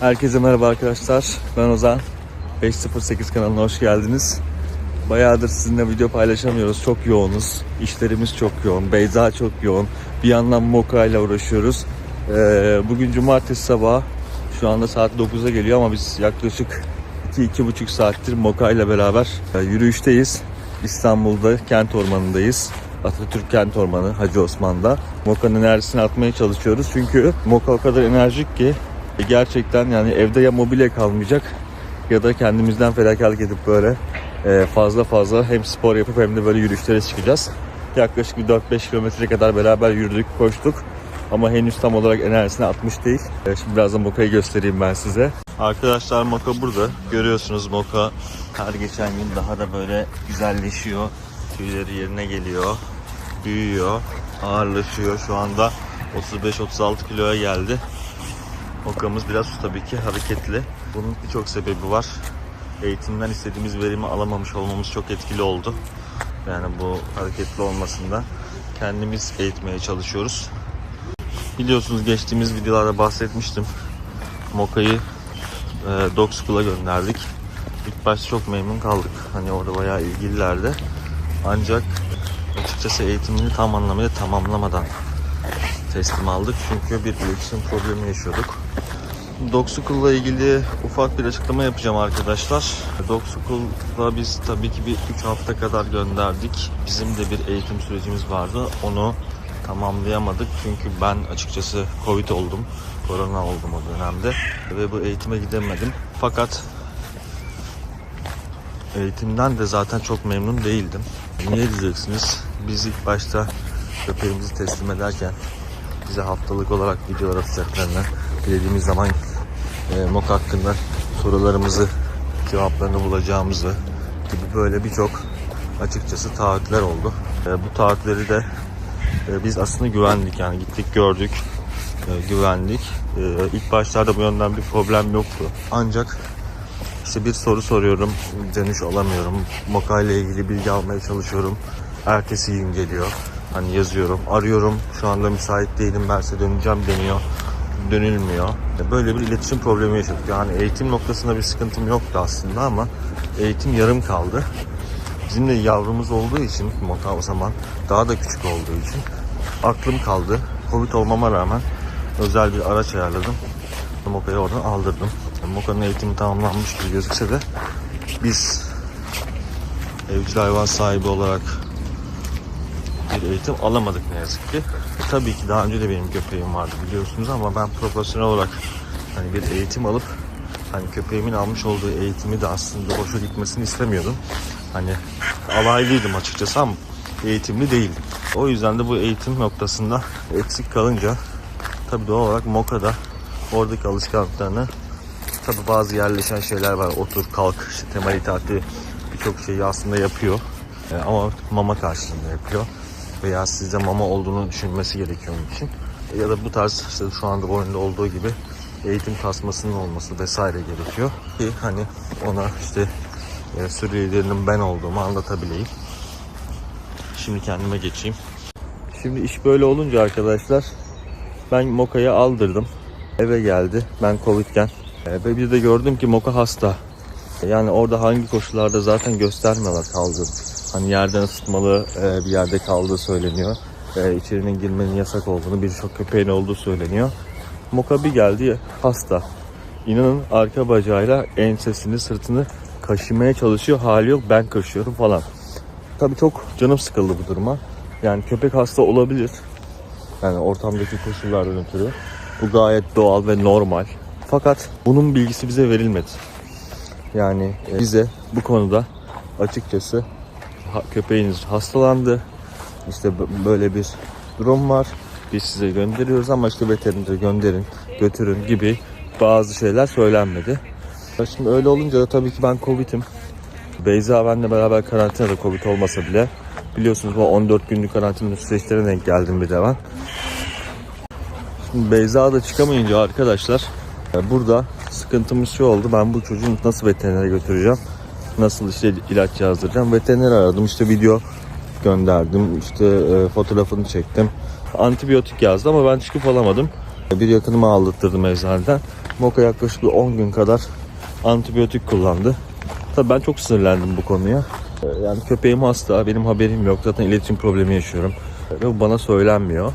Herkese merhaba arkadaşlar. Ben Ozan. 508 kanalına hoş geldiniz. Bayağıdır sizinle video paylaşamıyoruz. Çok yoğunuz. İşlerimiz çok yoğun. Beyza çok yoğun. Bir yandan Moka ile uğraşıyoruz. Ee, bugün cumartesi sabahı. Şu anda saat 9'a geliyor ama biz yaklaşık 2-2,5 saattir Moka ile beraber e, yürüyüşteyiz. İstanbul'da kent ormanındayız. Atatürk Kent Ormanı Hacı Osman'da. Moka'nın enerjisini atmaya çalışıyoruz. Çünkü Moka o kadar enerjik ki gerçekten yani evde ya mobilya kalmayacak ya da kendimizden fedakarlık edip böyle e, fazla fazla hem spor yapıp hem de böyle yürüyüşlere çıkacağız. Yaklaşık bir 4-5 kilometre kadar beraber yürüdük, koştuk. Ama henüz tam olarak enerjisini atmış değil. E, Şimdi birazdan Moka'yı göstereyim ben size. Arkadaşlar Moka burada. Görüyorsunuz Moka her geçen gün daha da böyle güzelleşiyor. Tüyleri yerine geliyor. Büyüyor. Ağırlaşıyor. Şu anda 35-36 kiloya geldi. Mokamız biraz tabii ki hareketli. Bunun birçok sebebi var. Eğitimden istediğimiz verimi alamamış olmamız çok etkili oldu. Yani bu hareketli olmasında kendimiz eğitmeye çalışıyoruz. Biliyorsunuz geçtiğimiz videolarda bahsetmiştim. Moka'yı e, Dog School'a gönderdik. İlk başta çok memnun kaldık. Hani orada bayağı ilgililerdi. Ancak açıkçası eğitimini tam anlamıyla tamamlamadan teslim aldık. Çünkü bir iletişim problemi yaşıyorduk. School'la ilgili ufak bir açıklama yapacağım arkadaşlar. School'la biz tabii ki bir 3 hafta kadar gönderdik. Bizim de bir eğitim sürecimiz vardı. Onu tamamlayamadık. Çünkü ben açıkçası Covid oldum. Korona oldum o dönemde. Ve bu eğitime gidemedim. Fakat eğitimden de zaten çok memnun değildim. Niye diyeceksiniz? Biz ilk başta köpeğimizi teslim ederken bize haftalık olarak videolar atacaklarını dilediğimiz zaman e, MOK hakkında sorularımızı cevaplarını bulacağımızı gibi böyle birçok açıkçası taahhütler oldu. E, bu taahhütleri de e, biz aslında güvendik yani gittik gördük e, güvendik. E, ilk başlarda bu yönden bir problem yoktu. Ancak işte bir soru soruyorum, dönüş alamıyorum. Moka ile ilgili bilgi almaya çalışıyorum. Ertesi gün geliyor. Hani yazıyorum, arıyorum. Şu anda müsait değilim, ben size döneceğim deniyor. Dönülmüyor. Böyle bir iletişim problemi yaşadık. Yani eğitim noktasında bir sıkıntım yoktu aslında ama eğitim yarım kaldı. Bizim de yavrumuz olduğu için, Moka o zaman daha da küçük olduğu için aklım kaldı. Covid olmama rağmen özel bir araç ayarladım. Moka'yı oradan aldırdım. Moka'nın eğitimi tamamlanmış gibi gözükse de biz evcil hayvan sahibi olarak bir eğitim alamadık ne yazık ki. Tabii ki daha önce de benim köpeğim vardı biliyorsunuz ama ben profesyonel olarak hani bir eğitim alıp hani köpeğimin almış olduğu eğitimi de aslında boşa gitmesini istemiyordum. Hani alaylıydım açıkçası ama eğitimli değildim. O yüzden de bu eğitim noktasında eksik kalınca tabii doğal olarak Moka'da oradaki alışkanlıklarını tabii bazı yerleşen şeyler var. Otur, kalk, işte temel itaati birçok şeyi aslında yapıyor. E, ama mama karşılığında yapıyor. Veya sizde mama olduğunu düşünmesi gerekiyor onun için. E, ya da bu tarz işte şu anda oyunda olduğu gibi eğitim kasmasının olması vesaire gerekiyor. Ki hani ona işte e, sürü liderinin ben olduğumu anlatabileyim. Şimdi kendime geçeyim. Şimdi iş böyle olunca arkadaşlar ben Moka'yı aldırdım. Eve geldi. Ben Covid'ken. E, ve bir de gördüm ki Moka hasta. Yani orada hangi koşullarda zaten göstermiyorlar kaldı. Hani yerden ısıtmalı e, bir yerde kaldığı söyleniyor. E, içerinin girmenin yasak olduğunu, birçok köpeğin olduğu söyleniyor. Moka bir geldi hasta. İnanın arka bacağıyla ensesini, sırtını kaşımaya çalışıyor. Hali yok ben kaşıyorum falan. Tabii çok canım sıkıldı bu duruma. Yani köpek hasta olabilir. Yani ortamdaki koşullardan ötürü. Bu gayet doğal ve normal. Fakat bunun bilgisi bize verilmedi. Yani e, bize bu konuda açıkçası köpeğiniz hastalandı. İşte böyle bir durum var. Biz size gönderiyoruz ama işte veterinere gönderin, götürün gibi bazı şeyler söylenmedi. Şimdi öyle olunca da tabii ki ben Covid'im. Beyza benle beraber karantinada Covid olmasa bile biliyorsunuz bu 14 günlük karantina süreçlerine denk geldim bir de ben. Şimdi Beyza da çıkamayınca arkadaşlar burada sıkıntımız şu oldu. Ben bu çocuğu nasıl veterinere götüreceğim? Nasıl işte ilaç yazdıracağım? Veteriner aradım işte video gönderdim. işte e, fotoğrafını çektim. Antibiyotik yazdı ama ben çıkıp alamadım. Bir yakınımı aldırttırdım eczaneden. Moka yaklaşık bir 10 gün kadar antibiyotik kullandı. Tabii ben çok sinirlendim bu konuya. Ee, Yani köpeğim hasta, benim haberim yok. Zaten iletişim problemi yaşıyorum. Ve bana söylenmiyor.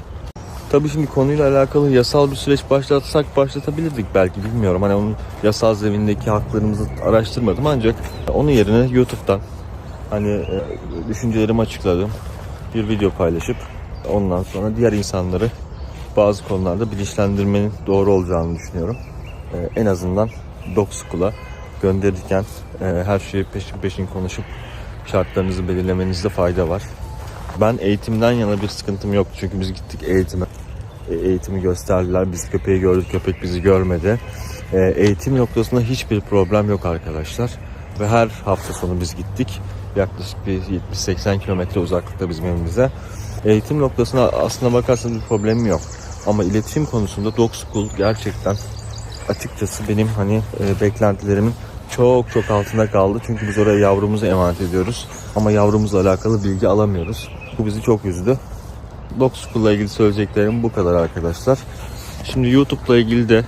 Tabii şimdi konuyla alakalı yasal bir süreç başlatsak başlatabilirdik belki bilmiyorum. Hani onun yasal zemindeki haklarımızı araştırmadım ancak onun yerine YouTube'dan hani e, düşüncelerimi açıkladım. Bir video paylaşıp ondan sonra diğer insanları bazı konularda bilinçlendirmenin doğru olacağını düşünüyorum. E, en azından Dog School'a gönderirken e, her şeyi peşin peşin konuşup şartlarınızı belirlemenizde fayda var. Ben eğitimden yana bir sıkıntım yok çünkü biz gittik eğitime. E, Eğitimi gösterdiler. Biz köpeği gördük, köpek bizi görmedi. E, Eğitim noktasında hiçbir problem yok arkadaşlar. Ve her hafta sonu biz gittik. Yaklaşık bir 70-80 kilometre uzaklıkta bizim evimize. Eğitim noktasına aslına bakarsanız bir problemim yok. Ama iletişim konusunda Dog School gerçekten açıkçası benim hani e, beklentilerimin çok çok altında kaldı. Çünkü biz oraya yavrumuzu emanet ediyoruz. Ama yavrumuzla alakalı bilgi alamıyoruz. Bu bizi çok üzdü. Dog School'la ilgili söyleyeceklerim bu kadar arkadaşlar. Şimdi YouTube'la ilgili de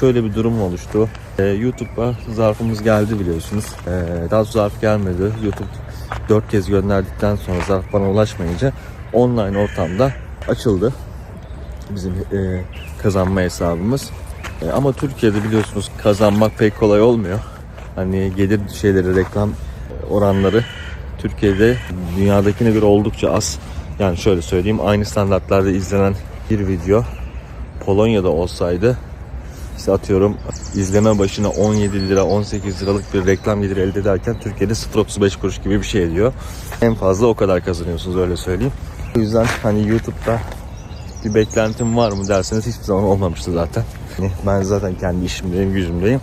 şöyle bir durum oluştu. Ee, YouTube'a zarfımız geldi biliyorsunuz. Ee, daha doğrusu zarf gelmedi. YouTube 4 kez gönderdikten sonra zarf bana ulaşmayınca online ortamda açıldı. Bizim e, kazanma hesabımız. E, ama Türkiye'de biliyorsunuz kazanmak pek kolay olmuyor. Hani gelir şeyleri, reklam oranları Türkiye'de dünyadakine göre oldukça az. Yani şöyle söyleyeyim aynı standartlarda izlenen bir video Polonya'da olsaydı işte atıyorum izleme başına 17 lira 18 liralık bir reklam geliri elde ederken Türkiye'de 0.35 kuruş gibi bir şey ediyor. En fazla o kadar kazanıyorsunuz öyle söyleyeyim. O yüzden hani YouTube'da bir beklentim var mı derseniz hiçbir zaman olmamıştı zaten. Hani ben zaten kendi işimdeyim, gücümdeyim.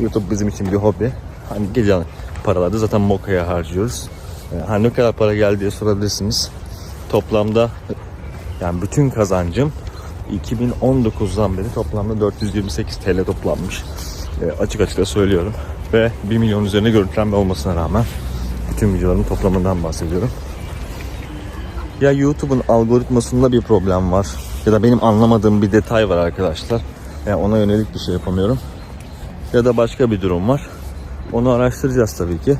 YouTube bizim için bir hobi. Hani gelen paraları zaten Moka'ya harcıyoruz. Ee, Hani ne kadar para geldi diye sorabilirsiniz. Toplamda yani bütün kazancım 2019'dan beri toplamda 428 TL toplanmış. Ee, açık açık da söylüyorum. Ve 1 milyon üzerine görüntülenme olmasına rağmen bütün videoların toplamından bahsediyorum. Ya YouTube'un algoritmasında bir problem var ya da benim anlamadığım bir detay var arkadaşlar. Yani ona yönelik bir şey yapamıyorum. Ya da başka bir durum var. Onu araştıracağız tabii ki.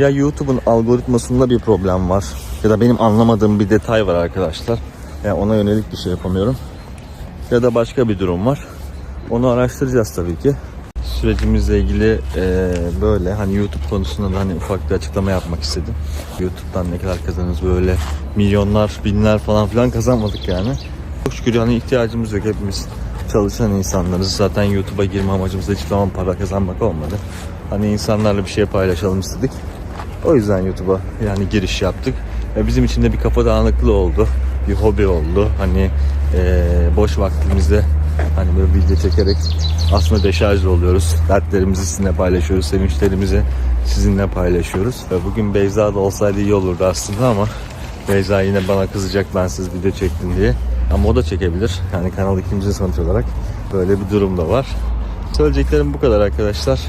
Ya YouTube'un algoritmasında bir problem var ya da benim anlamadığım bir detay var arkadaşlar. Yani ona yönelik bir şey yapamıyorum. Ya da başka bir durum var. Onu araştıracağız tabii ki. Sürecimizle ilgili eee, böyle hani YouTube konusunda da hani ufak bir açıklama yapmak istedim. YouTube'dan ne kadar kazanırız böyle milyonlar, binler falan filan kazanmadık yani. Çok şükür hani ihtiyacımız yok hepimiz çalışan insanlarız. Zaten YouTube'a girme amacımız da hiçbir zaman para kazanmak olmadı. Hani insanlarla bir şey paylaşalım istedik. O yüzden YouTube'a yani giriş yaptık. Ve bizim için de bir kafa dağınıklığı oldu. Bir hobi oldu. Hani eee, boş vaktimizde hani böyle video çekerek aslında deşarj oluyoruz. Dertlerimizi sizinle paylaşıyoruz. Sevinçlerimizi sizinle paylaşıyoruz. Ve bugün Beyza da olsaydı iyi olurdu aslında ama Beyza yine bana kızacak ben siz video çektim diye. Ama o da çekebilir. Yani kanal ikimizin sonuç olarak böyle bir durum da var. Söyleyeceklerim bu kadar arkadaşlar.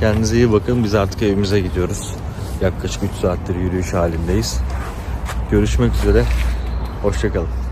Kendinize iyi bakın. Biz artık evimize gidiyoruz. Yaklaşık 3 saattir yürüyüş halindeyiz. Görüşmek üzere. Hoşçakalın.